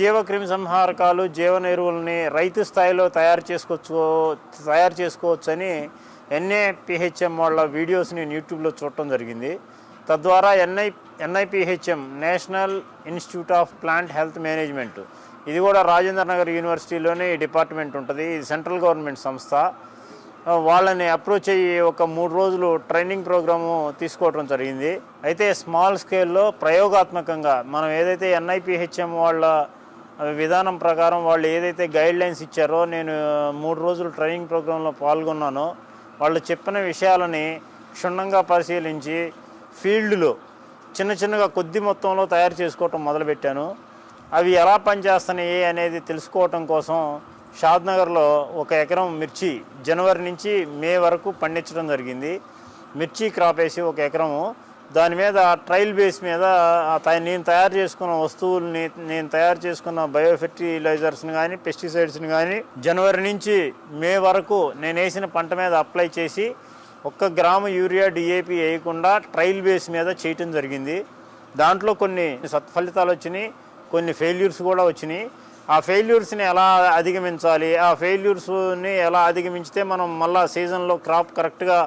జీవక్రిమి సంహారకాలు జీవన ఎరువులని రైతు స్థాయిలో తయారు చేసుకోవచ్చు తయారు చేసుకోవచ్చని ఎన్ఏపిహెచ్ఎం వాళ్ళ వీడియోస్ నేను యూట్యూబ్లో చూడటం జరిగింది. తద్వారా N I NIPHM national institute of plant health management ఇది కూడా రాజేంద్ర నగర్ యూనివర్సిటీలోనే ఈ డిపార్ట్మెంట్ ఉంటుంది ఇది సెంట్రల్ గవర్నమెంట్ సంస్థ. వాళ్ళని అప్రోచ్ అయ్యి ఒక మూడు రోజులు ట్రైనింగ్ ప్రోగ్రాము తీసుకోవడం జరిగింది. అయితే స్మాల్ స్కేల్లో ప్రయోగాత్మకంగా మనం ఏదైతే ఎన్ఐపిహెచ్ఎం వాళ్ళ విధానం ప్రకారం వాళ్ళు ఏదైతే గైడ్ లైన్స్ ఇచ్చారో నేను మూడు రోజులు ట్రైనింగ్ ప్రోగ్రాంలో పాల్గొన్నానో. వాళ్ళు చెప్పిన విషయాలని క్షుణ్ణంగా పరిశీలించి ఫీల్డ్లో చిన్న చిన్నగా కొద్ది మొత్తంలో తయారు చేసుకోవటం మొదలుపెట్టాను. అవి ఎలా పనిచేస్తున్నాయి అనేది తెలుసుకోవటం కోసం షాద్నగర్లో ఒక ఎకరం మిర్చి జనవరి నుంచి మే వరకు పండించడం జరిగింది. మిర్చి క్రాప్ వేసి ఒక ఎకరము. దాని మీద ట్రయల్ బేస్ మీద త- నేను తయారు చేసుకున్న వస్తువుల్ని నేను తయారు చేసుకున్న బయోఫెర్టిలైజర్స్ని కానీ పెస్టిసైడ్స్ని కానీ జనవరి నుంచి మే వరకు నేను వేసిన పంట మీద అప్లై చేసి ఒక్క గ్రాము యూరియా డిఏపి వేయకుండా ట్రయల్ బేస్ మీద చేయటం జరిగింది. దాంట్లో కొన్ని సత్ఫలితాలు వచ్చినాయి కొన్ని ఫెయిల్యూర్స్ కూడా వచ్చినాయి. ఆ ఫెయిల్యూర్స్ని ఎలా అధిగమించాలి ఆ ఫెయిల్యూర్స్ని ఎలా అధిగమించితే మనం మళ్ళా సీజన్లో క్రాప్ కరెక్ట్గా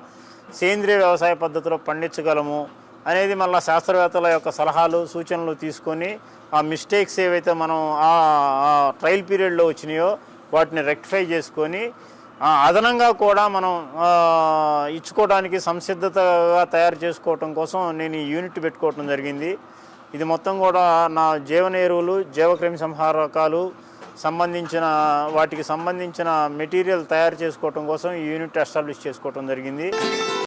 సేంద్రియ వ్యవసాయ పద్ధతిలో పండించగలము అనేది మళ్ళీ శాస్త్రవేత్తల యొక్క సలహాలు సూచనలు తీసుకొని ఆ మిస్టేక్స్ ఏవైతే మనం ఆ ట్రయల్ పీరియడ్లో వచ్చినాయో వాటిని రెక్టిఫై చేసుకొని అదనంగా కూడా మనం ఇచ్చుకోవడానికి సంసిద్ధతగా తయారు చేసుకోవటం కోసం నేను ఈ యూనిట్ పెట్టుకోవటం జరిగింది. ఇది మొత్తం కూడా నా జీవన ఎరువులు జీవక్రిమి సంహారకాలు సంబంధించిన వాటికి సంబంధించిన మెటీరియల్ తయారు చేసుకోవటం కోసం ఈ యూనిట్ ఎస్టాబ్లిష్ చేసుకోవటం జరిగింది.